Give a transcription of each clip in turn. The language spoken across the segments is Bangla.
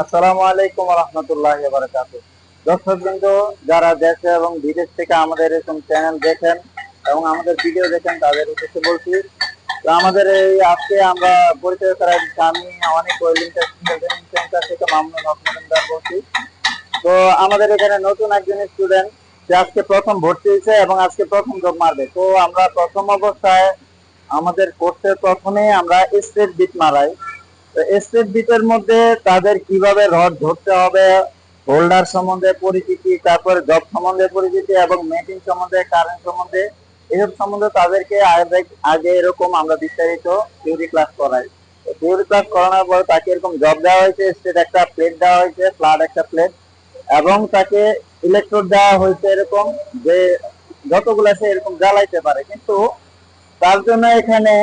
আসসালামু আলাইকুম রহমতুল্লাহ বারাকাতু দর্শক বিন্দু যারা দেশে এবং বিদেশ থেকে আমাদের এরকম চ্যানেল দেখেন এবং আমাদের ভিডিও দেখেন, তাদের উদ্দেশ্যে বলছি, তো আমাদের এই আজকে আমরা পরিচয় করা আমি অনেক সেন্টার থেকে মামুনুল হক বলছি। তো আমাদের এখানে নতুন একজন স্টুডেন্ট সে আজকে প্রথম ভর্তি হয়েছে এবং আজকে প্রথম জব মারবে। তো আমরা প্রথম অবস্থায় আমাদের কোর্সের প্রথমে আমরা স্ট্রেট বিট মারাই। স্টেট বিটের মধ্যে তাদের কীভাবে রড ধরতে হবে, হোল্ডার সম্বন্ধে পরিচিতি, তারপরে জব সম্বন্ধে পরিচিতি এবং মেটিং সম্বন্ধে কারেন্ট সম্বন্ধে, এসব সম্বন্ধে তাদেরকে আগে- এরকম আমরা বিস্তারিত থিওরি ক্লাস করাই। থিওরি ক্লাস করানোর পর তাকে এরকম জব দেওয়া হয়েছে স্টেট একটা প্লেট দেওয়া হয়েছে ফ্ল্যাট একটা প্লেট এবং তাকে ইলেকট্রোড দেওয়া হয়েছে এরকম যে যতগুলা সে এরকম জ্বালাইতে পারে। কিন্তু তার জন্য এখানে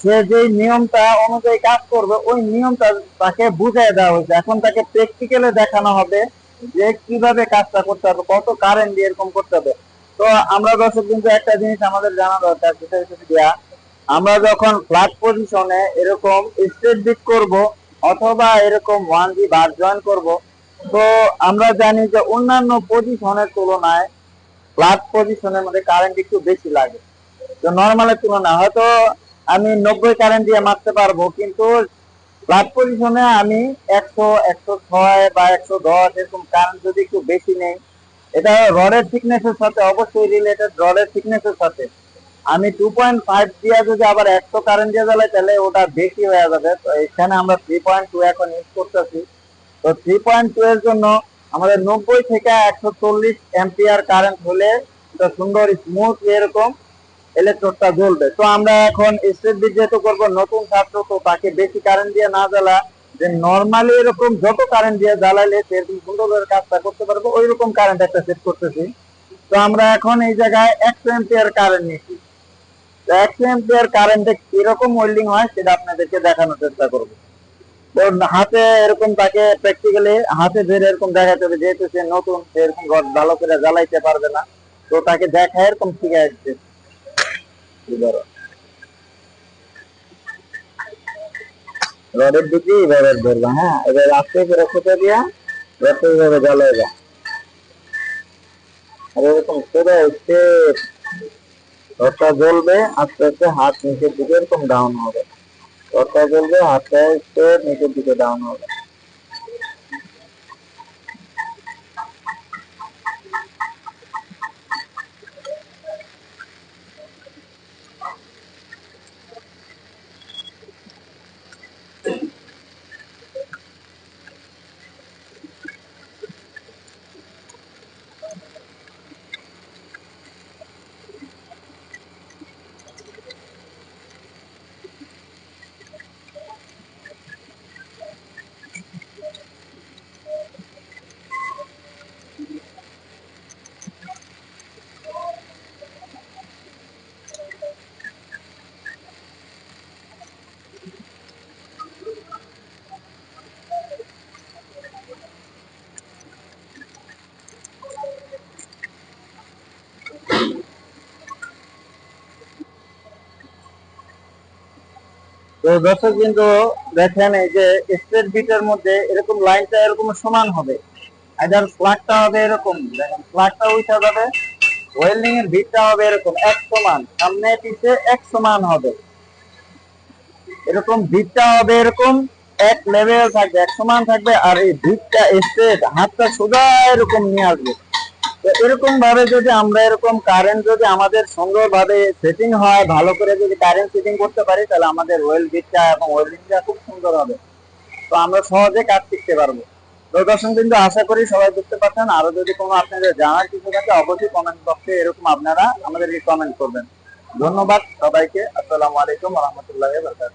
সে যে নিয়মটা অনুযায়ী কাজ করবে, ওই নিয়মটা তাকে বুঝিয়ে দেওয়া হয়েছে। এখন তাকে প্র্যাকটিক্যালে দেখানো হবে যে কীভাবে কাজটা করতে হবে, কত কারেন্ট দিয়ে এরকম করতে হবে। তো আমরা দর্শক কিন্তু একটা জিনিস আমাদের জানা দরকার আমরা যখন ফ্ল্যাট পজিশনে এরকম স্ট্রেট বিট করব অথবা এরকম ওয়ান জি বার জয়েন করব, তো আমরা জানি যে অন্যান্য পজিশনের তুলনায় ফ্ল্যাট পজিশনের মধ্যে কারেন্ট একটু বেশি লাগে। তো নর্মালের তুলনায়, হয়তো আমি নব্বই কারেন্ট দিয়ে মারতে পারব, কিন্তু ফ্ল্যাট পজিশনে আমি একশো একশো ছয় বা একশো দশ এরকম কারেন্ট যদি একটু বেশি নেই, এটা রডের থিকনেসের সাথে অবশ্যই রিলেটেড রডের থিকনেসের সাথে। আমি টু পয়েন্ট ফাইভ দিয়ে যদি আবার একশো কারেন্ট দিয়ে জ্বালাই, তাহলে ওটা বেশি হয়ে যাবে। তো এখানে আমরা থ্রি পয়েন্ট টু এখন ইউজ করতেছি। তো থ্রি পয়েন্ট টু এর জন্য আমাদের নব্বই থেকে একশো চল্লিশ এম্পিয়ার কারেন্ট হলে সুন্দর স্মুথ এরকম। ইলেকট্রোডটা জ্বলবে। তো আমরা এখন স্টেট বিট যেহেতু করব, নতুন ছাত্র তো তাকে বেশি কারেন্ট দিয়ে না জ্বালা, যে নর্মালি এরকম যত কারেন্ট দিয়ে জ্বালাইলে সেরকম সুন্দরভাবে কাজটা করতে পারব ওই রকম কারেন্ট একটা সেট করতেছি। তো আমরা এখন এই জায়গায় একশো এম্পিয়ার কারেন্ট নিচ্ছি। তো একশো এম্পিয়ার কারেন্টে কীরকম ওয়েল্ডিং হয় সেটা আপনাদেরকে দেখানোর চেষ্টা করব। তো হাতে এরকম তাকে প্র্যাকটিক্যালি হাতে ধরে এরকম দেখাতে হবে, যেহেতু সে নতুন, সে এরকম ভালো করে জ্বালাইতে পারবে না। তো তাকে দেখায় এরকম শিখে আসছে রডের দিকে এইভাবে ধরবা হ্যাঁ এবার আস্তে করে খুঁজে দিয়া রডটা এইভাবে জ্বালাইবা আর এরকম সোজা উঠছে রডটা জ্বলবে আস্তে আস্তে হাত নিচের দিকে এরকম ডাউন হবে রডটা জ্বলবে হাতটা একটু নিচের দিকে ডাউন হবে তো দর্শক কিন্তু দেখেন এই যে স্ট্রেট বিটের মধ্যে এরকম লাইনটা এরকম সমান হবে। এটার ফ্ল্যাগটা হবে এরকম, দেখেন ফ্ল্যাগটা উঠে যাবে ওয়েল্ডিং এর ভিটটা হবে এরকম, এক সমান, সামনে পিছে এক সমান হবে। এরকম ভিটটা হবে এরকম, এক লেভেল থাকবে, এক সমান থাকবে, আর এই ভিটটা স্ট্রেট হাতটা সোজা এরকম নিয়ে আসবে। এরকম ভাবে যদি আমরা এরকম কারেন্ট যদি আমাদের সুন্দরভাবে সেটিং হয়, ভালো করে যদি কারেন্ট সেটিং করতে পারি, তাহলে আমাদের ওয়েল বিটটা এবং ওয়েল্ডিংটা খুব সুন্দর হবে। তো আমরা সহজে কাজ শিখতে পারব। তো কিন্তু আশা করি সবাই বুঝতে পারছেন। আরও যদি কোনো আপনাদের জানার কিছু থাকে, অবশ্যই কমেন্ট বক্সে এরকম আপনারা আমাদেরকে কমেন্ট করবেন। ধন্যবাদ সবাইকে। আসসালামু আলাইকুম রহমতুল্লাহ বরকাত